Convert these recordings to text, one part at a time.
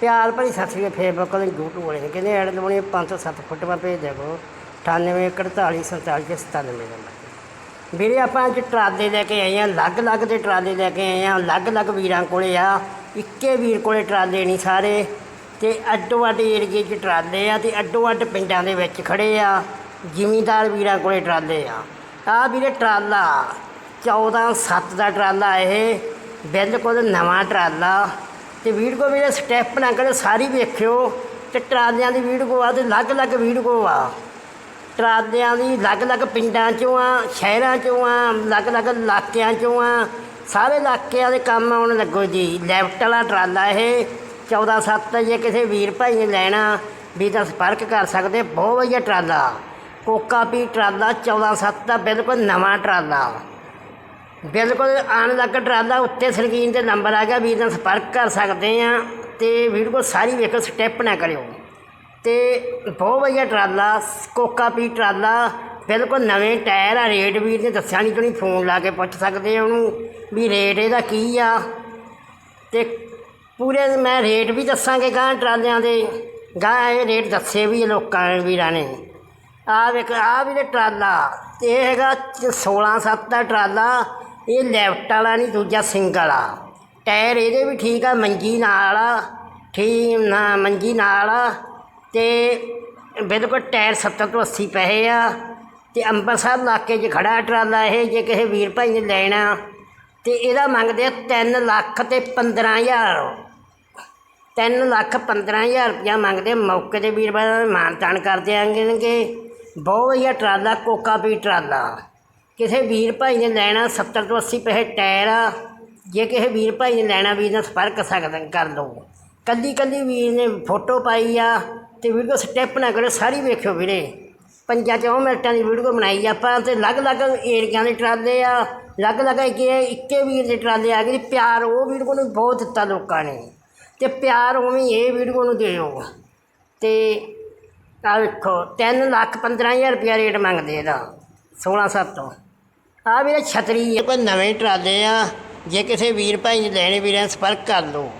ਪਿਆਰ ਭਰੀ ਸਤਿ ਸ੍ਰੀ ਅਕਾਲ ਫੇਸਬੁੱਕ ਵਾਲੇ YouTube ਵਾਲੇ ਨੇ ਕਹਿੰਦੇ ਐਡ ਲਵਾਉਣੀ 507 ਫੁੱਟ ਮਾ ਭੇਜ ਦਿਆ ਕਰੋ 98 48 47 97 ਨੰਬਰ ਵੀਰੇ, ਆਪਾਂ ਅੱਜ ਟਰਾਲੇ ਲੈ ਕੇ ਆਏ ਆ ਅਲੱਗ-ਅਲੱਗ ਦੇ ਟਰਾਲੇ ਲੈ ਕੇ ਆਏ ਆ ਅਲੱਗ-ਅਲੱਗ ਵੀਰਾਂ ਕੋਲੇ ਆ, ਇੱਕੇ ਵੀਰ ਕੋਲੇ ਟਰਾਲੇ ਨਹੀਂ ਸਾਰੇ, ਤੇ ਅੱਡੋ ਅੱਡ ਏਰੀਏ 'ਚ ਟਰਾਲੇ ਆ, ਤੇ ਅੱਡੋ ਅੱਡ ਪਿੰਡਾਂ ਦੇ ਵਿੱਚ ਖੜੇ ਆ, ਜ਼ਿਮੀਂਦਾਰ ਵੀਰਾਂ ਕੋਲੇ ਟਰਾਲੇ ਆ। ਆ ਵੀਰੇ, ਟਰਾਲਾ 14 7 ਦਾ ਟਰਾਲਾ ਇਹ, ਬਿਲਕੁਲ ਨਵਾਂ ਟਰਾਲਾ। ਤੇ ਵੀਡੀਓ ਵੀਰੇ ਸਟੈਪ ਨਾ ਕਰੇ, ਸਾਰੀ ਵੇਖਿਓ ਤੇ ਟਰਾਲਿਆਂ ਦੀ ਵੀਡੀਓ ਆ ਤੇ ਅਲੱਗ-ਅਲੱਗ ਵੀਡੀਓ ਆ ਟਰਾਲਿਆਂ ਦੀ ਅਲੱਗ-ਅਲੱਗ ਪਿੰਡਾਂ ਚੋਂ ਆ, ਸ਼ਹਿਰਾਂ ਚੋਂ ਆ, ਅਲੱਗ-ਅਲੱਗ ਇਲਾਕਿਆਂ ਚੋਂ ਆ, ਸਾਰੇ ਇਲਾਕਿਆਂ ਦੇ ਕੰਮ ਆਉਣ ਲੱਗੋ ਜੀ। ਲੈਫਟ ਵਾਲਾ ਟਰਾਲਾ ਇਹ 14 7 ਜੇ ਕਿਸੇ ਵੀਰ ਭਾਈ ਨੇ ਲੈਣਾ, ਵੀ ਤਾਂ ਸੰਪਰਕ ਕਰ ਸਕਦੇ, ਬਹੁਤ ਵਧੀਆ ਟਰਾਲਾ। ਕੋਕਾ ਪੀ ਟਰਾਲਾ 14 7 ਦਾ ਬਿਲਕੁਲ ਨਵਾਂ ਟਰਾਲਾ। ਬਿਲਕੁਲ ਆਣ ਲੱਗ ਟਰਾਲਾ ਉੱਤੇ ਸਕਰੀਨ ਤੇ ਨੰਬਰ ਆ ਗਿਆ, ਵੀਰ ਨਾਲ ਸੰਪਰਕ ਕਰ ਸਕਦੇ ਆ ਤੇ ਵੀਡੀਓ ਸਾਰੀ ਵੇਖੋ ਸਟੈਪ ਨਾ ਕਰਿਓ। ਤੇ ਬਹੁਤ ਵਧੀਆ ਟਰਾਲਾ, ਕੋਕਾ ਪੀ ਟਰਾਲਾ, ਬਿਲਕੁਲ ਨਵੇਂ ਟਾਇਰ ਆ ਰੇਟ ਵੀਰ ਨੇ ਦੱਸਿਆ ਨਹੀਂ ਤੁਸੀਂ ਫੋਨ ਲਾ ਕੇ ਪੁੱਛ ਸਕਦੇ ਆ ਉਹਨੂੰ ਵੀ ਰੇਟ ਇਹਦਾ ਕੀ ਆ। ਤੇ ਪੂਰੇ ਮੈਂ ਰੇਟ ਵੀ ਦੱਸਾਂਗੇ ਗਾਂ ਟਰਾਲਿਆਂ ਦੇ। ਗਾਂ ਇਹ ਰੇਟ ਦੱਸੇ ਵੀ ਲੋਕਾਂ ਨੇ, ਵੀਰਾਂ ਨੇ। ਆ ਵੇਖ ਆ ਵੀ ਟਰਾਲਾ ਇਹ ਹੈਗਾ 16 7 ਦਾ ਟਰਾਲਾ। ਇਹ ਲੈਫਟ ਵਾਲਾ ਨਹੀਂ, ਦੂਜਾ ਸਿੰਗਲ ਆ ਟਾਇਰ ਇਹਦੇ ਵੀ ਠੀਕ ਆ, ਮੰਜੀ ਨਾਲ ਆ, ਠੀਕ ਨਾ, ਮੰਜੀ ਨਾਲ ਆ, ਤੇ ਬਿਲਕੁਲ ਟਾਇਰ 70 ਤੋਂ 80 ਪੈਸੇ ਆ, ਤੇ ਅੰਬਰਸਰ ਇਲਾਕੇ 'ਚ ਖੜਾ ਟਰਾਲਾ ਇਹ, ਜੇ ਕਿਸੇ ਵੀਰ ਭਾਈ ਨੇ ਲੈਣਾ, ਤੇ ਇਹਦਾ ਮੰਗਦੇ ਆ 3 ਲੱਖ ਤੇ 15000 ਤਿੰਨ ਲੱਖ 15000 ਰੁਪਇਆ ਮੰਗਦੇ ਮੌਕੇ ਤੇ ਵੀਰ ਬਾਈ ਮਾਨਤਾਨ ਕਰ ਦਿਆਂਗੇ ਬਹੁਤ ਵਧੀਆ ਟਰਾਲਾ, ਕੋਕਾ ਵੀ ਟਰਾਲਾ। ਕਿਸੇ ਵੀਰ ਭਾਈ ਨੇ ਲੈਣਾ 70 ਤੋਂ 80 ਪੈਸੇ ਟਾਇਰ ਆ, ਜੇ ਕਿਸੇ ਵੀਰ ਭਾਈ ਨੇ ਲੈਣਾ, ਵੀਰ ਨਾਲ ਸੰਪਰਕ ਸਕਦਾ ਕਰ ਲਓ ਕੱਲੀ ਕੱਲੀ ਵੀਰ ਨੇ ਫੋਟੋ ਪਾਈ ਆ ਤੇ ਵੀਡੀਓ ਸਟੈਪ ਨਾ ਕਰੋ, ਸਾਰੀ ਵੇਖਿਓ ਵੀਰੇ। ਪੰਜਾਂ ਚੌਂ ਮਿੰਟਾਂ ਦੀ ਵੀਡੀਓ ਬਣਾਈ ਆਪਾਂ ਤੇ ਅਲੱਗ-ਅਲੱਗ ਏਰੀਆਂ ਦੇ ਟਰਾਲੇ ਆ, ਅਲੱਗ-ਅਲੱਗ ਇੱਕੇ ਇੱਕੇ ਵੀਰ ਦੇ ਟਰਾਲੇ ਆ ਗਏ। ਤੇ ਪਿਆਰ ਉਹ ਵੀਡੀਓ ਨੂੰ ਬਹੁਤ ਦਿੱਤਾ ਲੋਕਾਂ ਨੇ। ਤੇ ਪਿਆਰ ਉਵੇਂ ਇਹ ਵੀਡੀਓ ਨੂੰ ਦਿਓ। ਤੇ ਆ ਵੇਖੋ 3 ਲੱਖ 15000 ਰੁਪਇਆ ਰੇਟ ਮੰਗਦੇ ਇਹਦਾ 16 ਸੱਤ ਤੋਂ। ਆ ਵੀਰੇ ਛਤਰੀ ਇਹ ਕੋਈ ਨਵੇਂ ਟਰਾਲੇ ਆ, ਜੇ ਕਿਸੇ ਵੀਰ ਭਾਈ ਨੇ ਲੈਣੇ ਵੀਰਾਂ ਨਾਲ ਸੰਪਰਕ ਕਰ ਲਓ।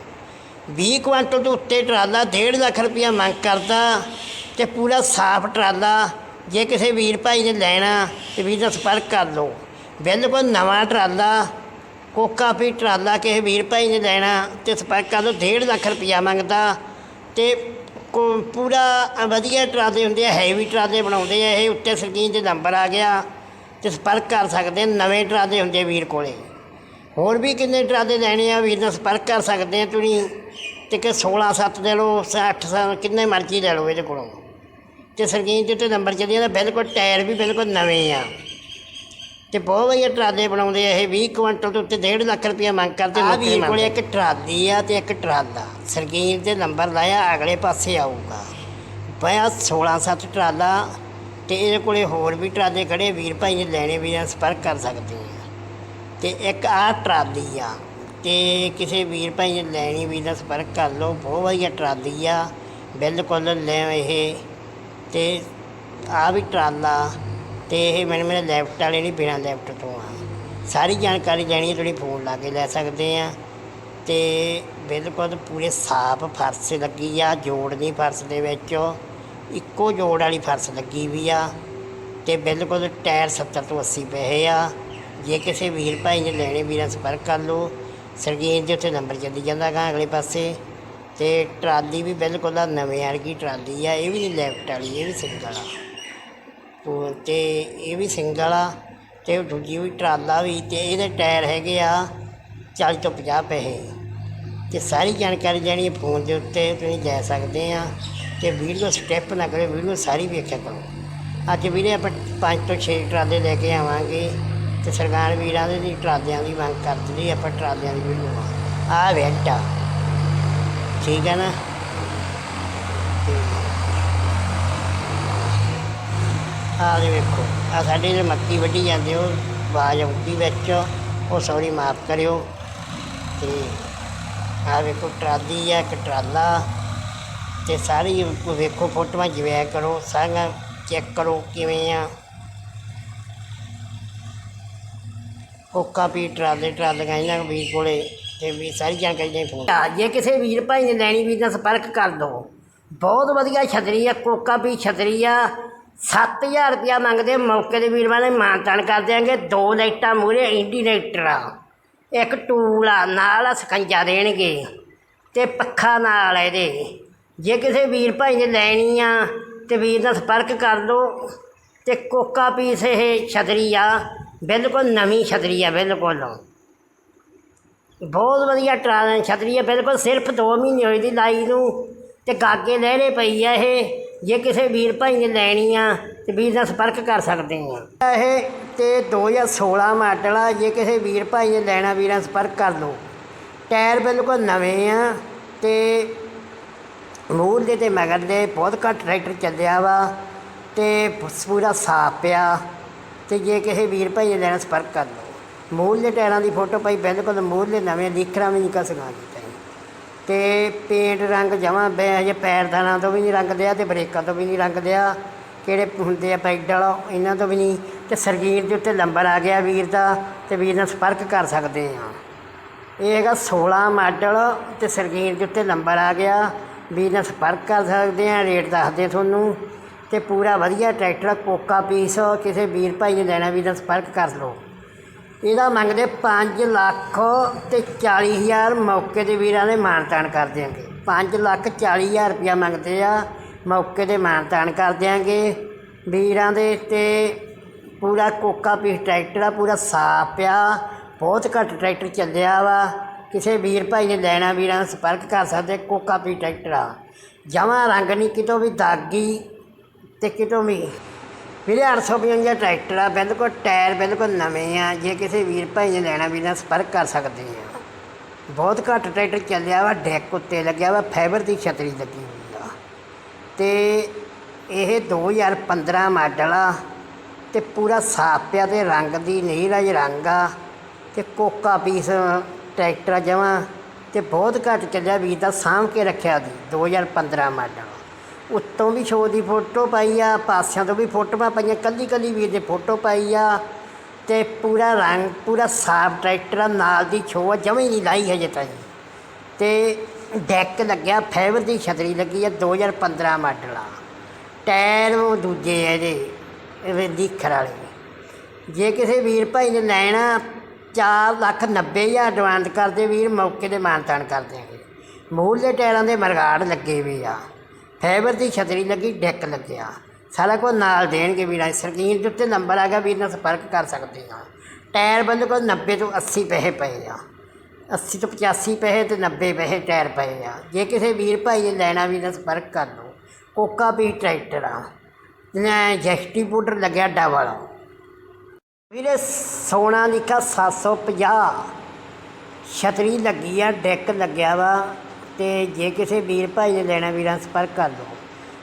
20 ਕੁਇੰਟਲ ਤੋਂ ਉੱਤੇ ਟਰਾਲਾ 1.5 ਲੱਖ ਰੁਪਇਆ ਮੰਗ ਕਰਦਾ ਤੇ ਪੂਰਾ ਸਾਫ਼ ਟਰਾਲਾ ਜੇ ਕਿਸੇ ਵੀਰ ਭਾਈ ਨੇ ਲੈਣਾ ਤੇ ਵੀਰ ਨਾਲ ਸੰਪਰਕ ਕਰ ਲਓ। ਬਿਲਕੁਲ ਨਵਾਂ ਟਰਾਲਾ, ਕੋਕਾ ਵੀ ਟਰਾਲਾ ਕਿਸੇ ਵੀਰ ਭਾਈ ਨੇ ਲੈਣਾ ਤੇ ਸੰਪਰਕ ਕਰ ਲਓ 1.5 ਲੱਖ ਰੁਪਇਆ ਮੰਗਦਾ ਤੇ ਕੋ- ਪੂਰਾ ਵਧੀਆ ਟਰਾਲੇ ਹੁੰਦੇ ਆ ਹੈਵੀ ਟਰਾਲੇ ਬਣਾਉਂਦੇ ਆ, ਇਹ ਉੱਤੇ ਸਕਰੀਨ ਤੇ ਨੰਬਰ ਆ ਗਿਆ। ਤੇ ਸੰਪਰਕ ਕਰ ਸਕਦੇ ਨਵੇਂ ਟਰਾਲੇ ਹੁੰਦੇ ਵੀਰ ਕੋਲੇ। ਹੋਰ ਵੀ ਕਿੰਨੇ ਟਰਾਲੇ ਲੈਣੇ ਆ ਵੀਰ ਨਾਲ ਸੰਪਰਕ ਕਰ ਸਕਦੇ ਆ ਤੁਸੀਂ? ਤੇ ਕਿ 16 7 ਦੇ ਲਓ 8 ਸਾਲ ਕਿੰਨੇ ਮਰਜ਼ੀ ਲੈ ਲਓ ਇਹਦੇ ਕੋਲੋਂ। ਤੇ ਸਕਰੀਨ ਦੇ ਉੱਤੇ ਨੰਬਰ ਚੱਲੀ ਜਾਂਦਾ ਬਿਲਕੁਲ ਟਾਇਰ ਵੀ ਬਿਲਕੁਲ ਨਵੇਂ ਆ। ਤੇ ਬਹੁਤ ਵਧੀਆ ਟਰਾਲੇ ਬਣਾਉਂਦੇ ਆ ਇਹ 20 ਕੁਇੰਟਲ ਤੋਂ ਉੱਤੇ 1.5 ਲੱਖ ਰੁਪਇਆ ਮੰਗ ਕਰਦੇ ਆ ਵੀਰ ਕੋਲੇ ਇੱਕ ਟਰਾਲੀ ਆ ਤੇ ਇੱਕ ਟਰਾਲਾ ਸਰਗੀਰ ਦੇ ਨੰਬਰ ਲਾਇਆ ਅਗਲੇ ਪਾਸੇ ਆਊਗਾ। ਪਿਆ 16 7 ਟਰਾਲਾ ਤੇ ਇਹਦੇ ਕੋਲੇ ਹੋਰ ਵੀ ਟਰਾਲੇ ਖੜੇ, ਵੀਰ ਭਾਈ ਨੇ ਲੈਣੇ ਵੀ ਆ, ਸੰਪਰਕ ਕਰ ਸਕਦੇ ਆ। ਤੇ ਇੱਕ ਆਹ ਟਰਾਲੀ ਆ, ਤੇ ਕਿਸੇ ਵੀਰ ਭਾਈ ਨੇ ਲੈਣੀ ਵੀ ਦਾ ਸੰਪਰਕ ਕਰ ਲਓ, ਬਹੁਤ ਵਧੀਆ ਟਰਾਲੀ ਆ, ਬਿਲਕੁਲ ਲੈ ਇਹ। ਤੇ ਆ ਵੀ ਟਰਾਲਾ, ਤੇ ਇਹ ਮੈਨੂੰ ਮੇਰੇ ਲੈਫਟ ਵਾਲੇ ਨਹੀਂ ਬਿਨਾ ਲੈਫਟ ਤੋਂ ਆ। ਸਾਰੀ ਜਾਣਕਾਰੀ ਲੈਣੀ ਹੈ ਤੁਸੀਂ ਫੋਨ ਲਾ ਕੇ ਲੈ ਸਕਦੇ ਆ। ਤੇ ਬਿਲਕੁਲ ਪੂਰੇ ਸਾਫ਼ ਫਰਸ਼ ਲੱਗੀ ਆ, ਜੋੜ ਨਹੀਂ ਫਰਸ਼ ਦੇ ਵਿੱਚ। ਇੱਕੋ ਜੋੜ ਵਾਲੀ ਫਰਸ਼ ਲੱਗੀ ਵੀ ਆ ਤੇ ਬਿਲਕੁਲ ਟਾਇਰ 70 ਤੋਂ 80 ਪਏ ਆ। ਜੇ ਕਿਸੇ ਵੀਰ ਭਾਈ ਨੇ ਲੈਣੇ, ਵੀਰਾਂ ਸੰਪਰਕ ਕਰ ਲਓ। ਸਰਗੀਨ ਦੇ ਉੱਤੇ ਨੰਬਰ ਚੱਲੀ ਜਾਂਦਾ ਗਾ ਅਗਲੇ ਪਾਸੇ। ਤੇ ਟਰਾਲੀ ਵੀ ਬਿਲਕੁਲ ਆ, ਨਵੇਂ ਵਰਗੀ ਟਰਾਲੀ ਆ। ਇਹ ਵੀ ਨਹੀਂ ਲੈਫਟ ਵਾਲੀ, ਇਹ ਵੀ ਸਿੰਗਲ ਆ। ਉਹ ਤੇ ਇਹ ਵੀ ਸਿੰਗਲ ਆ ਤੇ ਦੂਜੀ ਵੀ ਟਰਾਲਾ ਵੀ ਤੇ ਇਹਦੇ ਟਾਇਰ ਹੈਗੇ ਆ 40 ਤੋਂ 50 ਪੈਸੇ ਤੇ ਸਾਰੀ ਜਾਣਕਾਰੀ ਜਾਣੀ ਫੋਨ ਦੇ ਉੱਤੇ, ਤੁਸੀਂ ਲੈ ਸਕਦੇ ਆ। ਤੇ ਵੀਡੀਓ ਸਟੈਪ ਨਾ ਕਰੇ ਵੀਡੀਓ ਸਾਰੀ ਵੇਖਿਆ ਕਰੋ। ਅੱਜ ਵੀਰੇ ਆਪਾਂ ਪੰਜ ਤੋਂ ਛੇ ਟਰਾਲੇ ਲੈ ਕੇ ਆਵਾਂਗੇ ਤੇ ਸਰਕਾਰ ਵੀਰਾਂ ਦੇ ਦੀ ਟਰਾਲਿਆਂ ਦੀ ਮੰਗ ਕਰਦੀ ਲਈ ਆਪਾਂ ਟਰਾਲਿਆਂ ਦੀ ਵੀਡੀਓ ਆ ਆ ਆ। ਠੀਕ ਹੈ ਨਾ? ਤੇ ਆਹ ਦੇ ਵੇਖੋ ਆ ਸਾਡੇ ਜਿਹੜੇ ਮੱਕੀ ਵੱਢੀ ਜਾਂਦੇ ਉਹ ਆਵਾਜ਼ ਆਉਂਦੀ ਵਿੱਚ, ਉਹ ਸੌਰੀ ਮਾਫ ਕਰਿਓ। ਤੇ ਆ ਵੇਖੋ, ਟਰਾਲੀ ਆ, ਇੱਕ ਟਰਾਲਾ। ਤੇ ਸਾਰੀ ਵੇਖੋ ਫੋਟੋਆਂ ਜਿਵੇਂ ਕਰੋ, ਸਾਰੀਆਂ ਚੈੱਕ ਕਰੋ ਕਿਵੇਂ ਆ। ਕੋਕਾ ਵੀ ਟਰਾਲੇ, ਟਰਾਲੀਆਂ ਇਹਨਾਂ ਵੀਰ ਕੋਲੇ, ਤੇ ਵੀ ਸਾਰੀ ਜਾਣਕਾਰੀ ਦੇ ਫੋਨ ਜੇ ਕਿਸੇ ਵੀਰ ਭਾਈ ਨੇ ਲੈਣੀ ਵੀਰ ਨਾਲ ਸੰਪਰਕ ਕਰ ਲਓ ਬਹੁਤ ਵਧੀਆ ਛਤਰੀ ਆ, ਕੋਕਾ ਵੀ ਛਤਰੀ ਆ। 7000 ਰੁਪਇਆ ਮੰਗਦੇ ਮੌਕੇ ਦੇ ਵੀਰ ਵਾਲੇ, ਮਾਨਤਾਨ ਕਰ ਦਿਆਂਗੇ। ਦੋ ਲਾਈਟਾਂ ਮੂਰੇ ਇੰਡੀਨੇਟਰ ਆ। ਇੱਕ ਟੂਲ ਆ, ਨਾਲ ਸਕੰਜਾ ਦੇਣਗੇ। ਤੇ ਪੱਖਾ ਨਾਲ ਇਹਦੇ। ਜੇ ਕਿਸੇ ਵੀਰ ਭਾਈ ਨੇ ਲੈਣੀ ਆ ਤੇ ਵੀਰ ਦਾ ਸੰਪਰਕ ਕਰ ਲਓ, ਤੇ ਕੋਕਾ ਪੀਸ ਇਹ ਛਤਰੀ ਆ, ਬਿਲਕੁਲ ਨਵੀਂ ਛਤਰੀ ਆ, ਬਿਲਕੁਲ। ਬਹੁਤ ਵਧੀਆ ਟਰਾਲ ਛਤਰੀ ਆ, ਬਿਲਕੁਲ ਸਿਰਫ 2 ਮਹੀਨੇ ਹੋਏ ਦੀ ਲਾਈ ਨੂੰ, ਤੇ ਗਾਗੇ ਲਹਿਰੇ ਪਈ ਆ ਇਹ, ਜੇ ਕਿਸੇ ਵੀਰ ਭਾਈ ਨੇ ਲੈਣੀ ਆ, ਤੇ ਵੀਰ ਦਾ ਸੰਪਰਕ ਕਰ ਸਕਦੇ ਆ। ਇਹ ਤੇ 2016 ਮਾਡਲ ਆ, ਜੇ ਕਿਸੇ ਵੀਰ ਭਾਈ ਨੇ ਲੈਣਾ, ਵੀਰਾਂ ਸੰਪਰਕ ਕਰ ਲਓ। ਟਾਇਰ ਬਿਲਕੁਲ ਨਵੇਂ ਆ, ਤੇ ਮੂਲ ਦੇ ਤੇ ਮਗਰ ਦੇ ਬਹੁਤ ਘੱਟ ਟਰੈਕਟਰ ਚੱਲਿਆ ਵਾ ਤੇ ਪੂਰਾ ਸਾਫ਼ ਪਿਆ ਤੇ ਜੇ ਕਿਸੇ ਵੀਰ ਭਾਈ ਨੇ ਲੈਣਾ ਸੰਪਰਕ ਕਰ ਲਓ। ਮੂਲ ਦੇ ਟਾਇਰਾਂ ਦੀ ਫੋਟੋ ਭਾਈ ਬਿਲਕੁਲ ਮੂਲ ਦੇ ਨਵੇਂ ਲਿਖਣਾ ਵੀ ਨਹੀਂ ਕਸਣਾ ਕੀਤਾ ਜੀ। ਤੇ ਪੇਂਟ ਰੰਗ ਜਮਾਂ ਬੇ ਹਜੇ ਪੈਰਦਾਨਾਂ ਤੋਂ ਵੀ ਨਹੀਂ ਰੰਗ ਦਿਆ ਤੇ ਬ੍ਰੇਕਾਂ ਤੋਂ ਵੀ ਨਹੀਂ ਰੰਗ ਦਿਆ ਕਿਹੜੇ ਹੁੰਦੇ ਆ ਪੈਡਲ ਇਹਨਾਂ ਤੋਂ ਵੀ ਨਹੀਂ। ਤੇ ਸਰਗੀਰ ਦੇ ਉੱਤੇ ਨੰਬਰ ਆ ਗਿਆ ਵੀਰ ਦਾ ਤੇ ਵੀਰ ਨਾਲ ਸੰਪਰਕ ਕਰ ਸਕਦੇ ਆ। ਇਹ ਹੈਗਾ 16 ਮਾਡਲ ਤੇ ਸਰਗੀਰ ਦੇ ਉੱਤੇ ਨੰਬਰ ਆ ਗਿਆ। ਵੀਰ ਨਾਲ ਸੰਪਰਕ ਕਰ ਸਕਦੇ ਹਾਂ ਰੇਟ ਦੱਸਦੇ ਤੁਹਾਨੂੰ ਅਤੇ ਪੂਰਾ ਵਧੀਆ ਟਰੈਕਟਰ ਕੋਕਾ ਪੀਸ ਕਿਸੇ ਵੀਰ ਭਾਈ ਨੇ ਲੈਣਾ ਵੀਰ ਨਾਲ ਸੰਪਰਕ ਕਰ ਲਓ। ਇਹਦਾ ਮੰਗਦੇ 5 ਲੱਖ ਤੇ 40 ਹਜ਼ਾਰ ਮੌਕੇ ਦੇ ਵੀਰਾਂ ਦੇ ਮਾਨਤਾਨ ਕਰ ਦਿਆਂਗੇ। 5 ਲੱਖ 40 ਹਜ਼ਾਰ ਰੁਪਇਆ ਮੰਗਦੇ ਆ, ਮੌਕੇ ਦੇ ਮਾਨਤਾਨ ਕਰ ਦਿਆਂਗੇ। ਵੀਰਾਂ ਦੇ ਤੇ ਪੂਰਾ ਕੋਕਾ ਪੀਸ ਟਰੈਕਟਰ ਆ, ਪੂਰਾ ਸਾਫ਼ ਪਿਆ, ਬਹੁਤ ਘੱਟ ਟਰੈਕਟਰ ਚੱਲਿਆ ਵਾ। ਕਿਸੇ ਵੀਰ ਭਾਈ ਨੇ ਲੈਣਾ ਵੀਰਾਂ ਨਾਲ ਸੰਪਰਕ ਕਰ ਸਕਦੇ, ਕੋਕਾ ਪੀਸ ਟਰੈਕਟਰ ਆ। ਜਮਾਂ ਰੰਗ ਨਹੀਂ, ਕਿਤੋਂ ਵੀ ਦਾਗੀ ਤੇ ਕਿਤੋਂ ਵੀ। ਵੀਰੇ 852 ਟਰੈਕਟਰ ਆ, ਬਿਲਕੁਲ ਟਾਇਰ ਬਿਲਕੁਲ ਨਵੇਂ ਆ, ਜੇ ਕਿਸੇ ਵੀਰ ਭਾਈ ਨੇ ਲੈਣਾ, ਵੀਰਾਂ ਨਾਲ ਸੰਪਰਕ ਕਰ ਸਕਦੇ ਆ। ਬਹੁਤ ਘੱਟ ਟਰੈਕਟਰ ਚੱਲਿਆ ਵਾ, ਡੈਕ ਉੱਤੇ ਲੱਗਿਆ ਵਾ, ਫਾਈਬਰ ਦੀ ਛਤਰੀ ਲੱਗੀ ਹੋਈ ਆ। ਤੇ ਇਹ 2015 ਮਾਡਲ ਆ, ਤੇ ਪੂਰਾ ਸਾਫ਼ ਪਿਆ ਤੇ ਰੰਗ ਦੀ ਨੀਲਾ ਜਿਹਾ ਰੰਗ ਆ, ਤੇ ਕੋਕਾ ਪੀਸ ਟਰੈਕਟਰ ਜਮਾ ਤੇ ਬਹੁਤ ਘੱਟ ਚੱਲਿਆ ਵੀਰ ਦਾ ਸਾਂਭ ਕੇ ਰੱਖਿਆ ਦੀ 2015 ਮਾਡਲ। ਉੱਤੋਂ ਵੀ ਸ਼ੋਅ ਦੀ ਫੋਟੋ ਪਾਈ ਆ ਪਾਸਿਆਂ ਤੋਂ ਵੀ ਫੋਟੋਆਂ ਪਾਈਆਂ ਕੱਲੀ ਕੱਲੀ ਵੀਰ ਦੇ ਫੋਟੋ ਪਾਈ ਆ ਤੇ ਪੂਰਾ ਰੰਗ, ਪੂਰਾ ਸਾਫ਼ ਟਰੈਕਟਰ ਆ ਨਾਲ ਦੀ ਛੋਅ ਜਮੀ ਨਹੀਂ ਲਾਈ ਹਜੇ ਤਾਈਂ। ਤੇ ਡੈਕ ਲੱਗਿਆ ਫਾਈਬਰ ਦੀ ਛਤਰੀ ਲੱਗੀ ਆ 2015 ਮਾਡਲ ਆ। ਟਾਇਰ ਉਹ ਦੂਜੇ ਆ ਇਹਦੇ ਇਹ ਖਰਾਲੇ ਜੇ ਕਿਸੇ ਵੀਰ ਭਾਈ ਨੇ ਲੈਣਾ ਚਾਰ ਲੱਖ 90 ਹਜ਼ਾਰ ਐਡਵਾਂਸ ਕਰਦੇ ਵੀਰ, ਮੌਕੇ ਦੇ ਮਾਨਤਾਨ ਕਰ ਦਿਆਂਗੇ ਮੂਲ ਦੇ ਟਾਇਰਾਂ ਦੇ ਮਰਗਾੜ ਲੱਗੇ ਵੀ ਆ। ਫਾਈਬਰ ਦੀ ਛਤਰੀ ਲੱਗੀ, ਡੈਕ ਲੱਗਿਆ ਸਾਰਾ ਕੁਝ ਨਾਲ ਦੇਣਗੇ ਵੀਰਾਂ ਸਕਰੀਨ ਦੇ ਉੱਤੇ ਨੰਬਰ ਆ ਗਿਆ, ਵੀਰ ਨਾਲ ਸੰਪਰਕ ਕਰ ਸਕਦੇ ਆ। ਟਾਇਰ ਬਿਲਕੁਲ 90 ਤੋਂ 80 ਪੈਸੇ ਪਏ ਆ। 80 ਤੋਂ 85 ਪੈਸੇ ਤੇ 90 ਪੈਸੇ ਟਾਇਰ ਪਏ ਆ। ਜੇ ਕਿਸੇ ਵੀਰ ਭਾਈ ਨੇ ਲੈਣਾ ਵੀ ਨਾਲ ਸੰਪਰਕ ਕਰ ਲਓ। ਕੋਕਾ ਵੀ ਟਰੈਕਟਰ ਆ। ਜਿਹਨੇ ਜੈਸਟੀ ਪਾਊਡਰ ਲੱਗਿਆ ਡਬਲ। ਵੀਰੇ ਸੋਨਾ ਲਿਖਾ 750 ਛਤਰੀ ਲੱਗੀ ਆ, ਡੈਕ ਲੱਗਿਆ ਵਾ ਤੇ ਜੇ ਕਿਸੇ ਵੀਰ ਭਾਈ ਨੇ ਲੈਣਾ ਵੀਰਾਂ ਨਾਲ ਸੰਪਰਕ ਕਰ ਲਓ।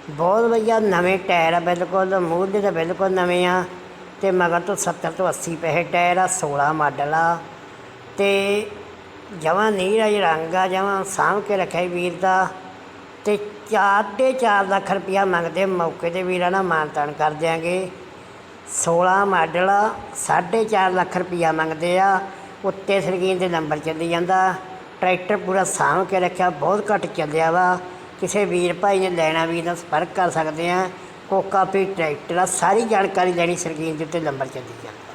ਬਹੁਤ ਵਧੀਆ, ਨਵੇਂ ਟਾਇਰ ਆ ਬਿਲਕੁਲ ਮੂਹਰੇ ਤਾਂ ਬਿਲਕੁਲ ਨਵੇਂ ਆ ਤੇ ਮਗਰ ਤੋਂ 70 ਤੋਂ 80 ਪੈਸੇ ਟਾਇਰ ਆ 16 ਮਾਡਲ ਆ ਤੇ ਜਮਾਂ ਨੀਰਾ ਜਿਹਾ ਰੰਗ ਆ, ਜਮਾਂ ਸਾਂਭ ਕੇ ਰੱਖਿਆ ਵੀਰ ਦਾ ਤੇ ਚਾਰ ਚਾਰ ਲੱਖ ਰੁਪਇਆ ਮੰਗਦੇ ਮੌਕੇ ਤੇ ਵੀਰਾਂ ਨਾਲ ਮਾਨਤਾਨ ਕਰ ਦਿਆਂਗੇ। 16 ਮਾਡਲ ਆ, ਸਾਢੇ ਚਾਰ ਲੱਖ ਰੁਪਈਆ ਮੰਗਦੇ ਆ। ਉੱਤੇ ਸਰਗੀਨ ਦੇ ਨੰਬਰ ਚੱਲੀ ਜਾਂਦਾ। ਟਰੈਕਟਰ ਪੂਰਾ ਸਾਂਭ ਕੇ ਰੱਖਿਆ ਬਹੁਤ ਘੱਟ ਚੱਲਿਆ ਵਾ। ਕਿਸੇ ਵੀਰ ਭਾਈ ਨੇ ਲੈਣਾ ਵੀ ਨਾਲ ਸੰਪਰਕ ਕਰ ਸਕਦੇ ਆ। ਕੋਕਾ ਪੀ ਟਰੈਕਟਰ ਆ ਸਾਰੀ ਜਾਣਕਾਰੀ ਲੈਣੀ ਸਰਗੀਨ ਦੇ ਉੱਤੇ ਨੰਬਰ ਚੱਲੀ ਜਾਂਦਾ।